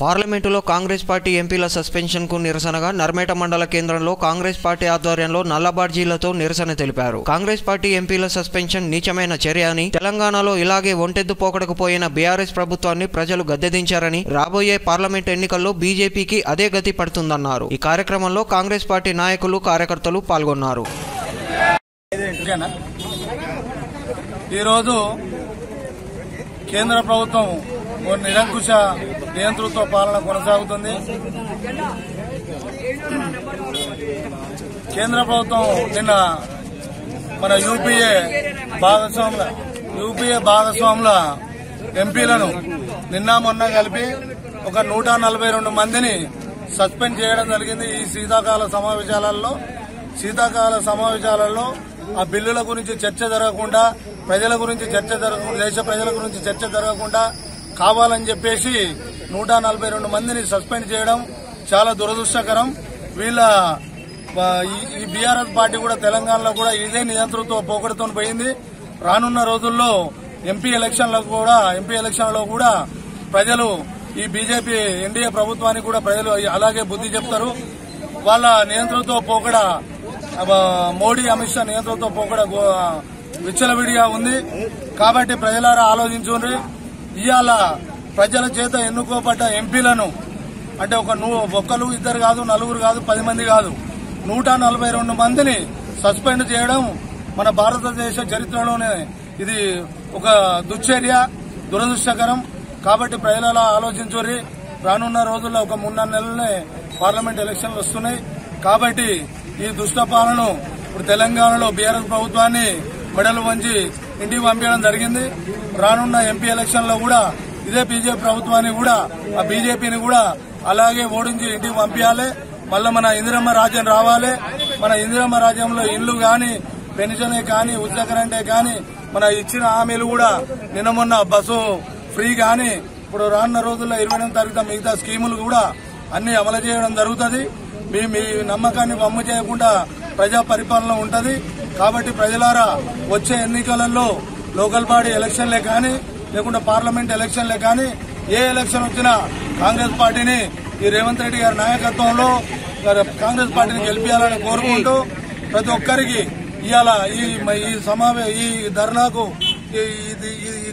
పార్లమెంటులో కాంగ్రెస్ పార్టీ ఎంపీల సస్పెన్షన్కు నిరసనగా నర్మేట మండల కేంద్రంలో కాంగ్రెస్ పార్టీ ఆధ్వర్యంలో నల్లబార్జీలతో నిరసన తెలిపారు. కాంగ్రెస్ పార్టీ ఎంపీల సస్పెన్షన్ నీచమైన చర్య అని తెలంగాణలో ఇలాగే ఒంటెద్దు పోకడకు పోయిన బీఆర్ఎస్ ప్రభుత్వాన్ని ప్రజలు గద్దెదించారని రాబోయే పార్లమెంట్ ఎన్నికల్లో బీజేపీకి అదే గతి పడుతుందన్నారు. ఈ కార్యక్రమంలో కాంగ్రెస్ పార్టీ నాయకులు కార్యకర్తలు పాల్గొన్నారు. ఈరోజు కేంద్ర ప్రభుత్వం ఓ నిరంకుశ నియంతృత్వ పాలన కొనసాగుతుంది. కేంద్ర ప్రభుత్వం నిన్న మన యూపీఏ భాగస్వాముల యూపీఏ భాగస్వాముల ఎంపీలను నిన్న మొన్న కలిపి ఒక నూట నలభై రెండు మందిని సస్పెండ్ చేయడం జరిగింది ఈ శీతాకాల సమావేశాలలో. శీతాకాల సమావేశాలలో ఆ బిల్లుల గురించి చర్చ జరగకుండా ప్రజల గురించి చర్చ జరగకుండా దేశ ప్రజల గురించి చర్చ జరగకుండా కావాలని చెప్పేసి నూట నలభై రెండు మందిని సస్పెండ్ చేయడం చాలా దురదృష్టకరం. వీళ్ళ ఈ- బీఆర్ఎస్ పార్టీ కూడా తెలంగాణలో కూడా ఇదే నియంత్రణతో పోకడతో పోయింది. రానున్న రోజుల్లో ఎంపీ ఎలక్షన్లకు కూడా ఎంపీ ఎలక్షన్లో కూడా ప్రజలు ఈ బీజేపీ ఎన్డీఏ ప్రభుత్వానికి కూడా ప్రజలు అలాగే బుద్ధి చెప్తారు. వాళ్ళ నియంత్రణతో పోకడ మోడీ అమిత్ షా నియంత్రణతో పోకడ విచ్చలవిడిగా ఉంది. కాబట్టి ప్రజలారా ఆలోచించుండ్రి ఇవాళ ప్రజల చేత ఎన్నుకోబడ్డ ఎంపీలను అంటే ఒక ఒక్కరు ఇద్దరు కాదు నలుగురు కాదు పది మంది కాదు నూట నలభై రెండు మందిని సస్పెండ్ చేయడం మన భారతదేశ చరిత్రలోనే ఇది ఒక దుశ్చర్య దురదృష్టకరం. కాబట్టి ప్రజలలో ఆలోచించురి రానున్న రోజుల్లో ఒక మూడు నెలలనే పార్లమెంట్ ఎలక్షన్లు వస్తున్నాయి. కాబట్టి ఈ దుష్ట పాలన ఇప్పుడు తెలంగాణలో బీఆర్ఎస్ ప్రభుత్వాన్ని మెడలు వంచి ఇంటికి పంపించడం జరిగింది. రానున్న ఎంపీ ఎలక్షన్లో కూడా ఇదే బీజేపీ ప్రభుత్వాన్ని కూడా ఆ బీజేపీని కూడా అలాగే ఓడించి ఇంటికి పంపించాలి. మళ్ళీ మన ఇందిరమ్మ రాజ్యం రావాలి. మన ఇందిరమ్మ రాజ్యంలో ఇల్లు గాని పెన్షనే కానీ ఉచిత కరెంటే కానీ మన ఇచ్చిన హామీలు కూడా నిన్న మొన్న బస్సు ఫ్రీ కానీ ఇప్పుడు రానున్న రోజుల్లో ఇరవై ఎనిమిది తారీఖు మిగతా స్కీములు కూడా అన్ని అమలు చేయడం జరుగుతుంది. మీ మీ నమ్మకాన్ని బొమ్మ చేయకుండా ప్రజా పరిపాలన ఉంటది. కాబట్టి ప్రజలారా వచ్చే ఎన్నికలలో లోకల్ బాడీ ఎలక్షన్లే కానీ లేకుంటే పార్లమెంట్ ఎలక్షన్లే కానీ ఏ ఎలక్షన్ వచ్చినా కాంగ్రెస్ పార్టీని ఈ రేవంత్ రెడ్డి గారి నాయకత్వంలో కాంగ్రెస్ పార్టీని గెలిపించాలని కోరుకుంటూ ప్రతి ఒక్కరికి ఇవాళ ఈ ఈ ఈ ధర్నాకు ఇది- ఈ